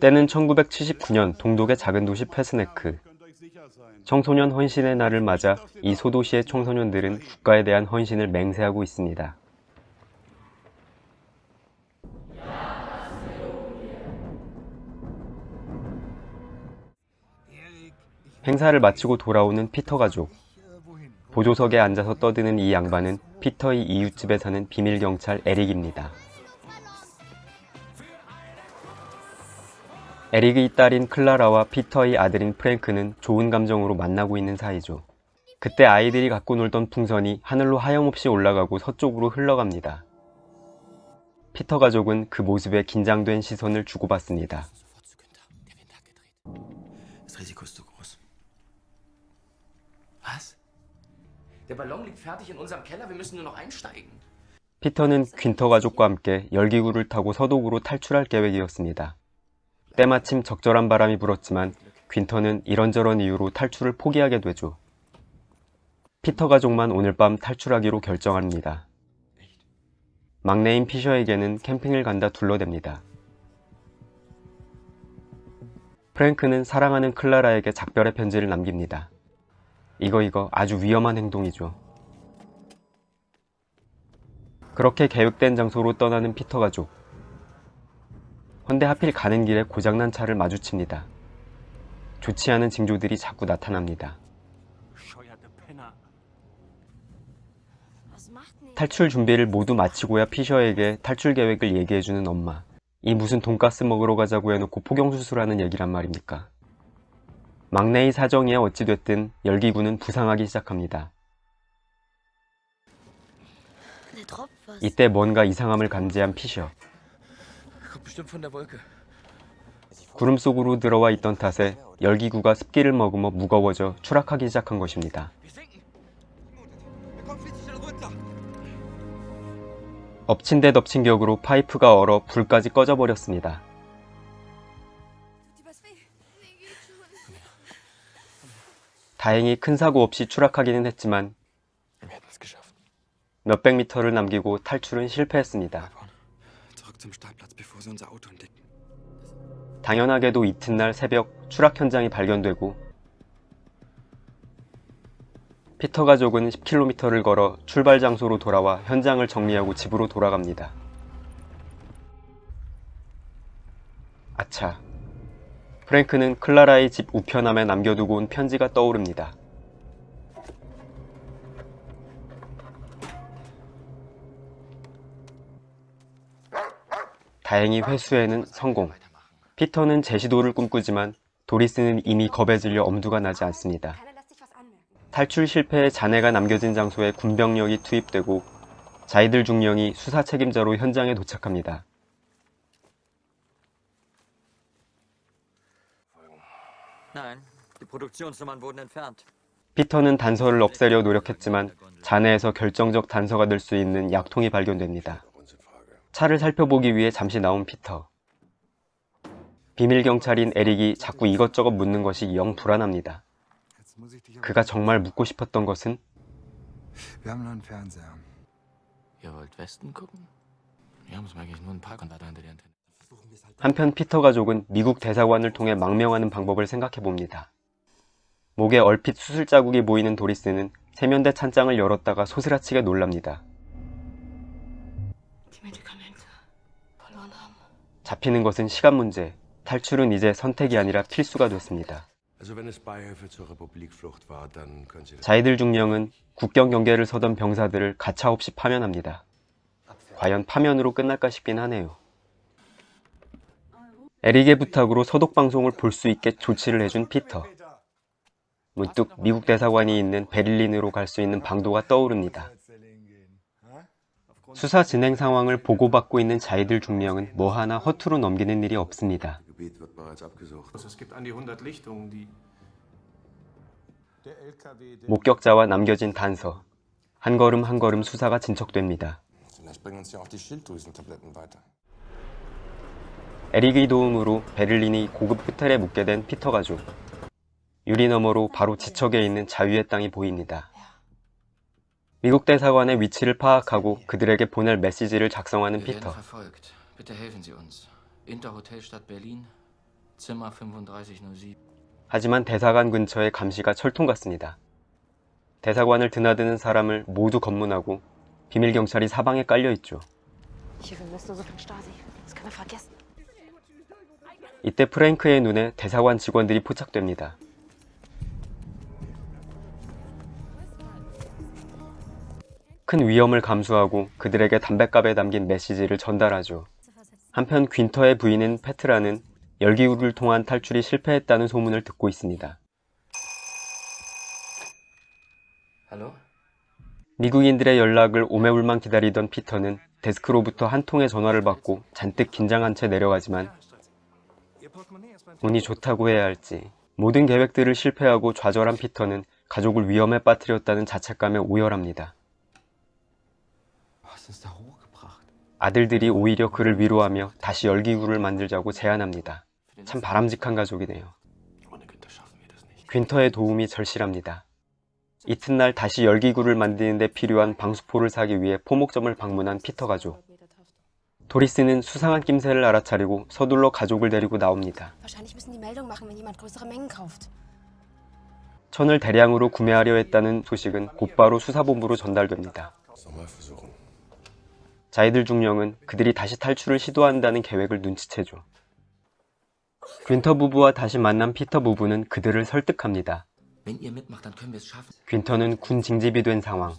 때는 1979년 동독의 작은 도시 페스네크. 청소년 헌신의 날을 맞아 이 소도시의 청소년들은 국가에 대한 헌신을 맹세하고 있습니다. 행사를 마치고 돌아오는 피터 가족. 보조석에 앉아서 떠드는 이 양반은 피터의 이웃집에 사는 비밀 경찰 에릭입니다. 에릭의 딸인 클라라와 피터의 아들인 프랭크는 좋은 감정으로 만나고 있는 사이죠. 그때 아이들이 갖고 놀던 풍선이 하늘로 하염없이 올라가고 서쪽으로 흘러갑니다. 피터 가족은 그 모습에 긴장된 시선을 주고받습니다. 피터는 퀸터 가족과 함께 열기구를 타고 서독으로 탈출할 계획이었습니다. 때마침 적절한 바람이 불었지만 퀸터는 이런저런 이유로 탈출을 포기하게 되죠. 피터 가족만 오늘 밤 탈출하기로 결정합니다. 막내인 피셔에게는 캠핑을 간다 둘러댑니다. 프랭크는 사랑하는 클라라에게 작별의 편지를 남깁니다. 이거 이거 아주 위험한 행동이죠. 그렇게 계획된 장소로 떠나는 피터 가족. 헌데 하필 가는 길에 고장난 차를 마주칩니다. 좋지 않은 징조들이 자꾸 나타납니다. 탈출 준비를 모두 마치고야 피셔에게 탈출 계획을 얘기해주는 엄마. 이 무슨 돈가스 먹으러 가자고 해놓고 포경수술하는 얘기란 말입니까? 막내의 사정이야 어찌됐든 열기구는 부상하기 시작합니다. 이때 뭔가 이상함을 감지한 피셔. 구름 속으로 들어와 있던 탓에 열기구가 습기를 머금어 무거워져 추락하기 시작한 것입니다. 엎친 데 덮친 격으로 파이프가 얼어 불까지 꺼져버렸습니다. 다행히 큰 사고 없이 추락하기는 했지만. 몇백 미터를 남기고 탈출은 실패했습니다. Zum Startplatz, bevor sie unser Auto entdecken. 당연하게도 이튿날 새벽 추락 현장이 발견되고 피터 가족은 10km를 걸어 출발 장소로 돌아와 현장을 정리하고 집으로 돌아갑니다. 아차. 프랭크는 클라라의 집 우편함에 남겨두고 온 편지가 떠오릅니다. 다행히 회수에는 성공. 피터는 재시도를 꿈꾸지만 도리스는 이미 겁에 질려 엄두가 나지 않습니다. 탈출 실패에 잔해가 남겨진 장소에 군병력이 투입되고 자이들 중령이 수사 책임자로 현장에 도착합니다. 피터는 단서를 없애려 노력했지만 잔해에서 결정적 단서가 될 수 있는 약통이 발견됩니다. 차를 살펴보기 위해 잠시 나온 피터. 비밀 경찰인 에릭이 자꾸 이것저것 묻는 것이 영 불안합니다. 그가 정말 묻고 싶었던 것은. 한편 피터 가족은 미국 대사관을 통해 망명하는 방법을 생각해 봅니다. 목에 얼핏 수술 자국이 보이는 도리스는 세면대 찬장을 열었다가 소스라치게 놀랍니다. 잡히는 것은 시간 문제. 탈출은 이제 선택이 아니라 필수가 됐습니다. 자이들 중령은 국경 경계를 서던 병사들을 가차없이 파면합니다. 과연 파면으로 끝날까 싶긴 하네요. 에릭의 부탁으로 서독 방송을 볼 수 있게 조치를 해준 피터. 문득 미국 대사관이 있는 베를린으로 갈 수 있는 방도가 떠오릅니다. 수사 진행 상황을 보고받고 있는 자이들 중령은 뭐 하나 허투루 넘기는 일이 없습니다. Gebiet wird bereits abgesucht. Es gibt an die 100 Lichtungen, die Der LKW, der 목격자와 남겨진 단서. 한 걸음 한 걸음 수사가 진척됩니다. 에릭의 도움으로 베를린이 고급 호텔에 묵게 된 피터 가족. 유리 너머로 바로 지척에 있는 자유의 땅이 보입니다. 미국 대사관의 위치를 파악하고 그들에게 보낼 메시지를 작성하는 피터. verfolgt. Bitte helfen Sie uns. Interhotelstadt Berlin, Zimmer 3507. 하지만 대사관 근처에 감시가 철통 같습니다. 대사관을 드나드는 사람을 모두 검문하고 비밀 경찰이 사방에 깔려 있죠. 이때 프랭크의 눈에 대사관 직원들이 포착됩니다. 큰 위험을 감수하고 그들에게 담뱃갑에 담긴 메시지를 전달하죠. 한편 귄터의 부인인 페트라는 열기구를 통한 탈출이 실패했다는 소문을 듣고 있습니다. Hallo? 미국인들의 연락을 오매불만 기다리던 피터는 데스크로부터 한 통의 전화를 받고 잔뜩 긴장한 채 내려가지만 운이 좋다고 해야 할지 모든 계획들을 실패하고 좌절한 피터는 가족을 위험에 빠뜨렸다는 자책감에 오열합니다. 아들들이 오히려 그를 위로하며 다시 열기구를 만들자고 제안합니다. 참 바람직한 가족이네요. 귄터의 도움이 절실합니다. 이튿날 다시 열기구를 만드는 데 필요한 방수포를 사기 위해 포목점을 방문한 피터 가족. 도리스는 수상한 낌새를 알아차리고 서둘러 가족을 데리고 나옵니다. Wahrscheinlich müssen die Meldung machen, wenn jemand größere Mengen kauft. 천을 대량으로 구매하려 했다는 소식은 곧바로 수사본부로 전달됩니다. 자이들 중령은 그들이 다시 탈출을 시도한다는 계획을 눈치채죠. 윈터 부부와 다시 만난 피터 부부는 그들을 설득합니다. 윈터는 군 징집이 된 상황.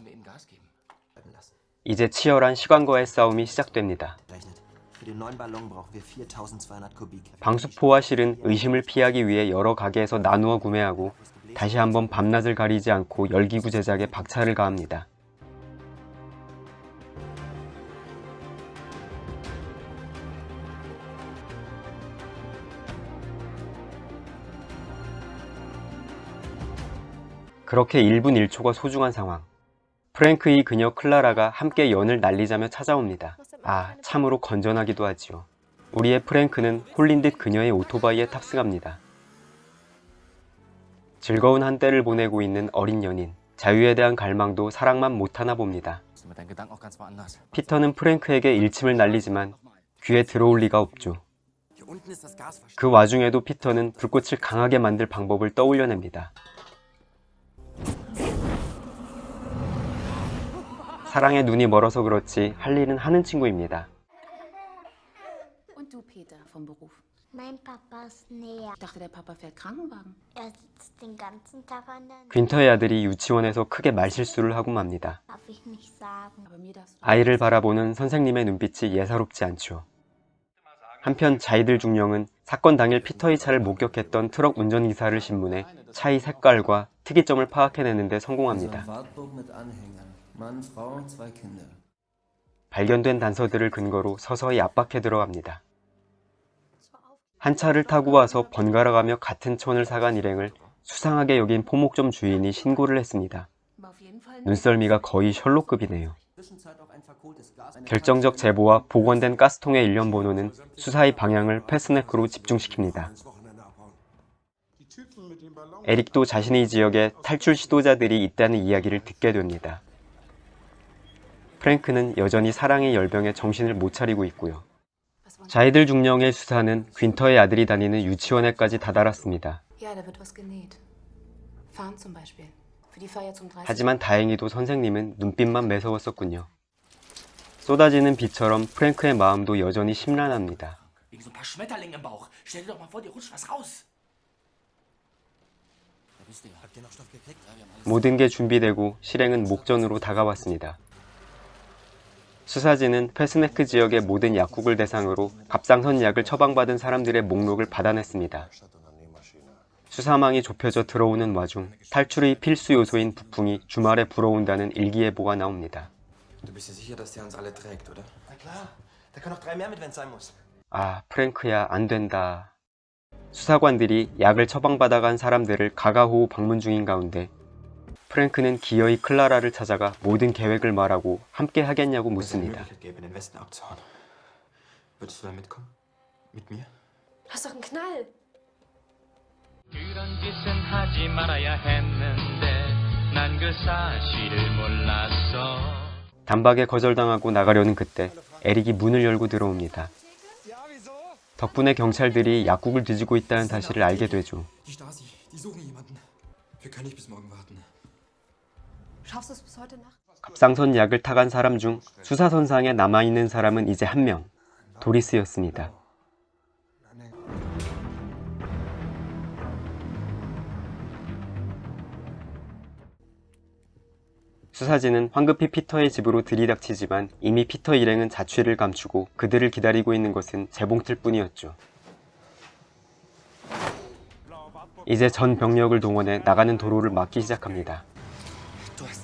이제 치열한 시간과의 싸움이 시작됩니다. Rechnet. Für den neuen Ballon brauchen wir 4200 Kubik. 방수포와 실은 의심을 피하기 위해 여러 가게에서 나누어 구매하고 다시 한번 밤낮을 가리지 않고 열기구 제작에 박차를 가합니다. 그렇게 1분 1초가 소중한 상황. 프랭크의 그녀 클라라가 함께 연을 날리자며 찾아옵니다. 아, 참으로 건전하기도 하지요. 우리의 프랭크는 홀린 듯 그녀의 오토바이에 탑승합니다. 즐거운 한때를 보내고 있는 어린 연인. 자유에 대한 갈망도 사랑만 못하나 봅니다. 피터는 프랭크에게 일침을 날리지만 귀에 들어올 리가 없죠. 그 와중에도 피터는 불꽃을 강하게 만들 방법을 떠올려냅니다. 사랑에 눈이 멀어서 그렇지 할 일은 하는 친구입니다. Und du, Peter, vom Beruf? Mein Papa ist näher. Ich dachte, der Papa fährt Krankenwagen. Er sitzt den ganzen Tag an der 윈터의 아들이 유치원에서 크게 말실수를 하고 맙니다. Darf ich nicht sagen. Aber mir darfst du. 아이를 바라보는 선생님의 눈빛이 예사롭지 않죠. 한편 자이들 중령은 사건 당일 피터의 차를 목격했던 트럭 운전기사를 신문해 차의 색깔과 특이점을 파악해내는데 성공합니다. Wartburg mit Anhängern. Mann, Frau, zwei Kinder. 발견된 단서들을 근거로 서서히 압박해 들어갑니다. 한 차를 타고 와서 번갈아 가며 같은 촌을 사간 일행을 수상하게 여긴 포목점 주인이 신고를 했습니다. Jeden Fall 눈썰미가 거의 셜록급이네요. 결정적 제보와 복원된 가스통의 일련 번호는 수사의 방향을 패스네크로 집중시킵니다. 에릭도 자신의 지역에 탈출 시도자들이 있다는 이야기를 듣게 됩니다. 프랭크는 여전히 사랑의 열병에 정신을 못 차리고 있고요. 자이들 중령의 수사는 윈터의 아들이 다니는 유치원에까지 다다랐습니다. Ja, da wird was genäht. Farn zum Beispiel. Für die Feier zum 30. 하지만 다행히도 선생님은 눈빛만 매서웠었군요. 쏟아지는 비처럼 프랭크의 마음도 여전히 심란합니다. Wegen so ein paar Schmetterlinge im Bauch. Stell dir doch mal vor, dir rutscht was raus. Da bist du ja. Habt ihr noch Stoff gekriegt? Ja, wir haben alles. 모든 게 준비되고 실행은 목전으로 다가왔습니다. 수사진은 패스네크 지역의 모든 약국을 대상으로 갑상선 약을 처방받은 사람들의 목록을 받아냈습니다. 수사망이 좁혀져 들어오는 와중 탈출의 필수 요소인 부풍이 주말에 불어온다는 일기예보가 나옵니다. Du bist dir sicher, dass der uns alle trägt, oder? Na klar. Da können noch drei mehr mit, wenn es sein muss. 아, 프랭크야, 안 된다. 수사관들이 약을 처방받아간 사람들을 가가호우 방문 중인 가운데 프랭크는 기어이 클라라를 찾아가 모든 계획을 말하고 함께 하겠냐고 묻습니다. 그런 짓은 하지 말아야 했는데 난 그 사실을 몰랐어. 단박에 거절당하고 나가려는 그때 에릭이 문을 열고 들어옵니다. 덕분에 경찰들이 약국을 뒤지고 있다는 사실을 알게 되죠. 갑상선 약을 타간 사람 중 수사선상에 남아있는 사람은 이제 한 명, 도리스였습니다. 수사진은 황급히 피터의 집으로 들이닥치지만 이미 피터 일행은 자취를 감추고 그들을 기다리고 있는 것은 재봉틀 뿐이었죠. 이제 전 병력을 동원해 나가는 도로를 막기 시작합니다.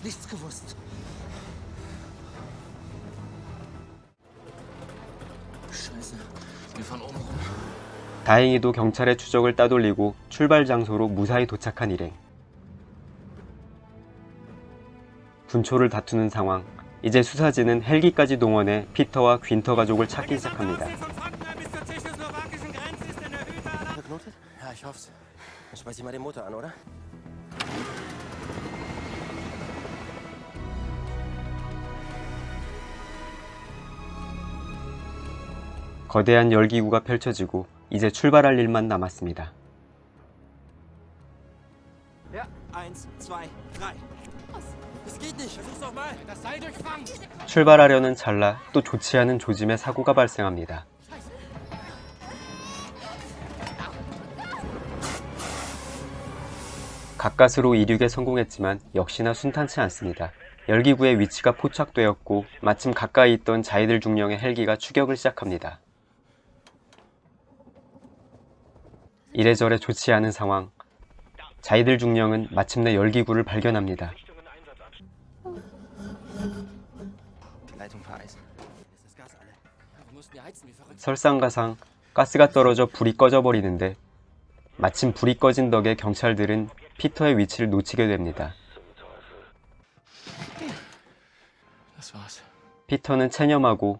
Nichts gewusst. Scheiße. Wir fahren oben rum. 다행히도 경찰의 추적을 따돌리고 출발 장소로 무사히 도착한 일행. 군초를 da투는 상황. 이제 수사진은 헬기까지 동원해 피터와 귄터 가족을 찾기 시작합니다. 거대한 열기구가 펼쳐지고 이제 출발할 일만 남았습니다. 출발하려는 찰나 또 좋지 않은 조짐의 사고가 발생합니다. 가까스로 이륙에 성공했지만 역시나 순탄치 않습니다. 열기구의 위치가 포착되었고 마침 가까이 있던 자이들 중령의 헬기가 추격을 시작합니다. 이래저래 좋지 않은 상황. 자이들 중령은 마침내 열기구를 발견합니다. 설상가상 가스가 떨어져 불이 꺼져버리는데 마침 불이 꺼진 덕에 경찰들은 피터의 위치를 놓치게 됩니다. 피터는 체념하고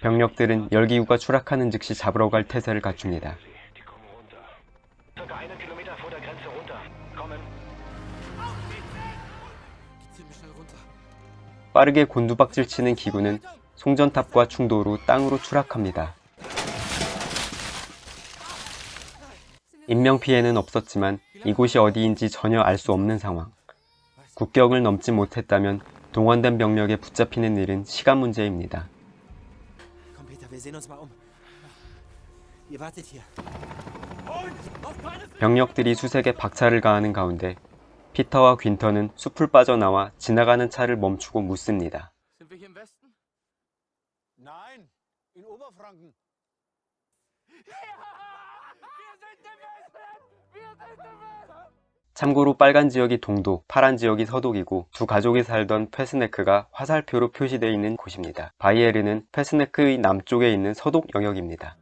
병력들은 열기구가 추락하는 즉시 잡으러 갈 태세를 갖춥니다. 빠르게 곤두박질 치는 기구는 송전탑과 충돌 후 땅으로 추락합니다. 인명피해는 없었지만 이곳이 어디인지 전혀 알 수 없는 상황. 국경을 넘지 못했다면 동원된 병력에 붙잡히는 일은 시간 문제입니다. 병력들이 수색에 박차를 가하는 가운데 피터와 귄터는 숲을 빠져나와 지나가는 차를 멈추고 묻습니다. 참고로 빨간 지역이 동독, 파란 지역이 서독이고 두 가족이 살던 페스네크가 화살표로 표시되어 있는 곳입니다. 바이에르는 페스네크의 남쪽에 있는 서독 영역입니다.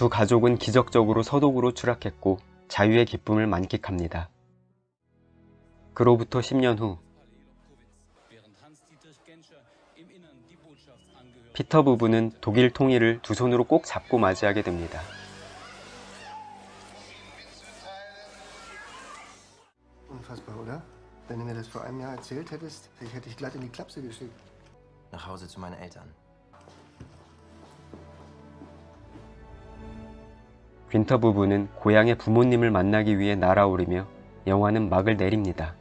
두 가족은 기적적으로 서독으로 추락했고 자유의 기쁨을 만끽합니다. 그로부터 10년 후 피터 부부는 독일 통일을 두 손으로 꼭 잡고 맞이하게 됩니다. Unfassbar, oder? Wenn du mir das vor einem Jahr erzählt hättest, ich hätte dich glatt in die Klapse geschickt. Nach Hause zu meinen Eltern. 윈터 부부는 고향의 부모님을 만나기 위해 날아오르며 영화는 막을 내립니다.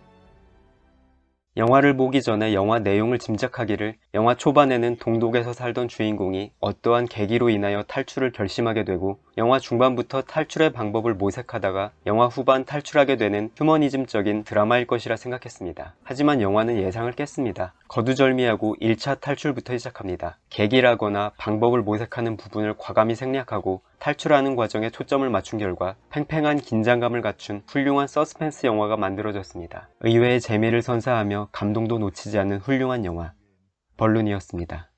영화를 보기 전에 영화 내용을 짐작하기를 영화 초반에는 동독에서 살던 주인공이 어떠한 계기로 인하여 탈출을 결심하게 되고 영화 중반부터 탈출의 방법을 모색하다가 영화 후반 탈출하게 되는 휴머니즘적인 드라마일 것이라 생각했습니다. 하지만 영화는 예상을 깼습니다. 거두절미하고 1차 탈출부터 시작합니다. 계기라거나 방법을 모색하는 부분을 과감히 생략하고 탈출하는 과정에 초점을 맞춘 결과 팽팽한 긴장감을 갖춘 훌륭한 서스펜스 영화가 만들어졌습니다. 의외의 재미를 선사하며 감동도 놓치지 않는 훌륭한 영화 벌룬이었습니다.